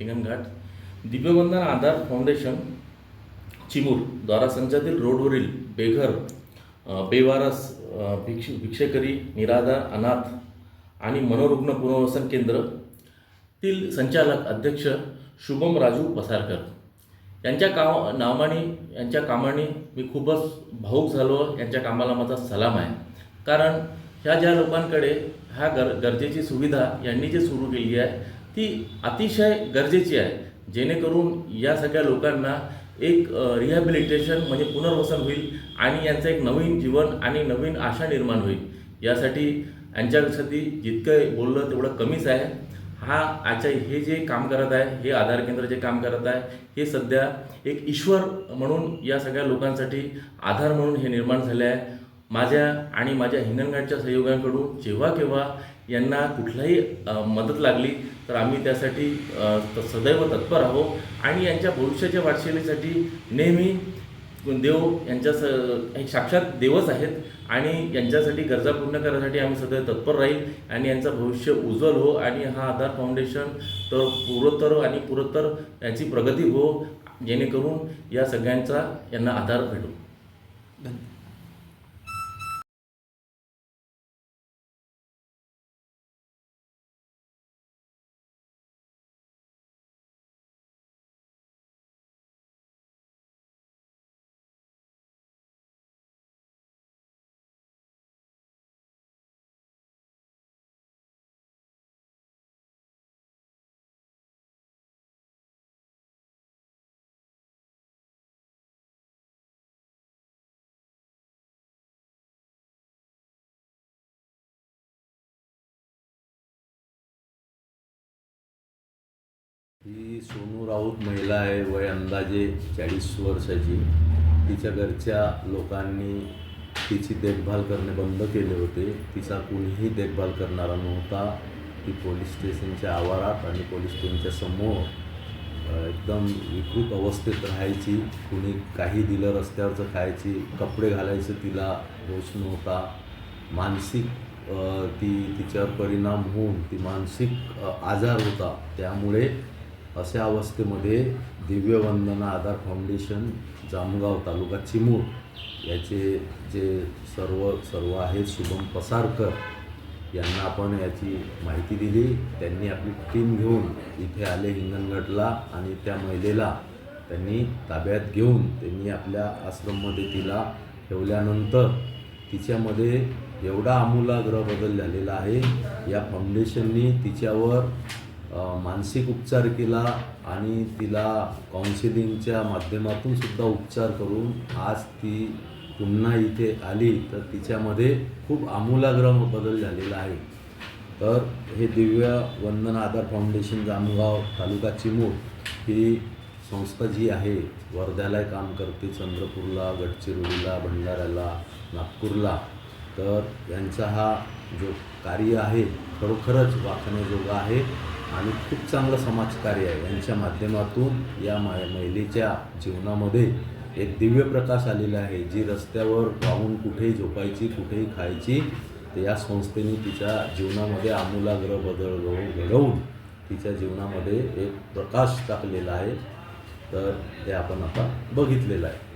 Hinganghat दिव्यवंदन Aadhar foundation Chimur द्वारा रोडवरील बेघर बेवारस भिक्ष भिक्षेकरी निराधार अनाथ आणि मनोरुग्ण पुनर्वसन केंद्र तील संचालक अध्यक्ष शुभम राजू पसारकर. यांच्या काम नावाने यांच्या कामाने मी खूपच भाऊक झालो. यांच्या कामाला माझा सलाम आहे. कारण ह्या ज्या लोकांकडे ह्या गर गरजेची सुविधा यांनी जी सुरू केली आहे ती अतिशय गरजेची आहे. जेणेकरून या सगळ्या लोकांना एक रिहॅबिलिटेशन म्हणजे पुनर्वसन होईल आणि यांचं एक नवीन जीवन आणि नवीन आशा निर्माण होईल. यासाठी यांच्यासाठी जितकं बोललं तेवढं कमीच आहे. हा आजच्या हे जे काम करत आहे हे आधार केंद्र जे काम करत आहे हे सध्या एक ईश्वर म्हणून या सगळ्या लोकांसाठी आधार म्हणून हे निर्माण झाले आहे. माझ्या आणि माझ्या हिंगणघाटच्या सहयोगांकडून जेव्हा केव्हा यांना कुठलाही मदत लागली तर आम्ही त्यासाठी त- सदैव तत्पर आहोत. आणि यांच्या भविष्याच्या वाटचालीसाठी नेहमी देव यांच्या स हे साक्षात देवच आहेत. आणि यांच्यासाठी गरजा पूर्ण करण्यासाठी आम्ही सदैव तत्पर राहील. आणि यांचं भविष्य उज्ज्वल हो. आणि हा आधार फाउंडेशन तर पूर्वोत्तर आणि पूर्वोत्तर यांची प्रगती हो. जेणेकरून या सगळ्यांचा यांना आधार भेटो. धन्यवाद. ही सोनू राऊत महिला आहे वय अंदाजे चाळीस वर्षाची. तिच्या घरच्या लोकांनी तिची देखभाल करणे बंद केले होते. तिचा कुणीही देखभाल करणारा नव्हता. ती पोलीस स्टेशनच्या आवारात आणि पोलीस स्टेशनच्या समोर एकदम विकृत अवस्थेत राहायची. कुणी काही दिलं रस्त्यावरचं खायची कपडे घालायचं तिला होश नव्हता. मानसिक ती तिच्यावर परिणाम होऊन ती मानसिक आजार होता. त्यामुळे अशा अवस्थेमध्ये दिव्यवंदना आधार फाउंडेशन जामगाव तालुका चिमूर याचे जे सर्व सर्व आहेत शुभम पसारकर यांना आपण याची माहिती दिली. त्यांनी आपली टीम घेऊन इथे आले हिंगणघाटला आणि त्या महिलेला त्यांनी ताब्यात घेऊन त्यांनी आपल्या आश्रममध्ये तिला ठेवल्यानंतर तिच्यामध्ये एवढा आमूलाग्र बदल झालेला आहे. या फाउंडेशननी तिच्यावर मानसिक उपचार केला आणि तिला काउन्सिलिंगच्या माध्यमातून सुद्धा उपचार करून आज ती पुन्हा इथे आली तर तिच्यामध्ये खूप आमूलाग्र बदल झालेला आहे. तर हे दिव्य वंदन आधार फाउंडेशन जामगाव तालुका चिमूर ही संस्था जी आहे वर्ध्याला काम करते चंद्रपूरला गडचिरोलीला भंडाऱ्याला नागपूरला. तर यांचा हा जो कार्य आहे खरोखरच वाखण्याजोगा आहे. आणि खूप चांगलं समाजकार्य आहे. यांच्या माध्यमातून या मा महिलेच्या जीवनामध्ये एक दिव्य प्रकाश आलेला आहे. जी रस्त्यावर पाहून कुठेही झोपायची कुठेही खायची तर या संस्थेने तिच्या जीवनामध्ये आमूलाग्र बदल घडवून घडवून तिच्या जीवनामध्ये एक प्रकाश टाकलेला आहे. तर ते आपण आता बघितलेलं आहे.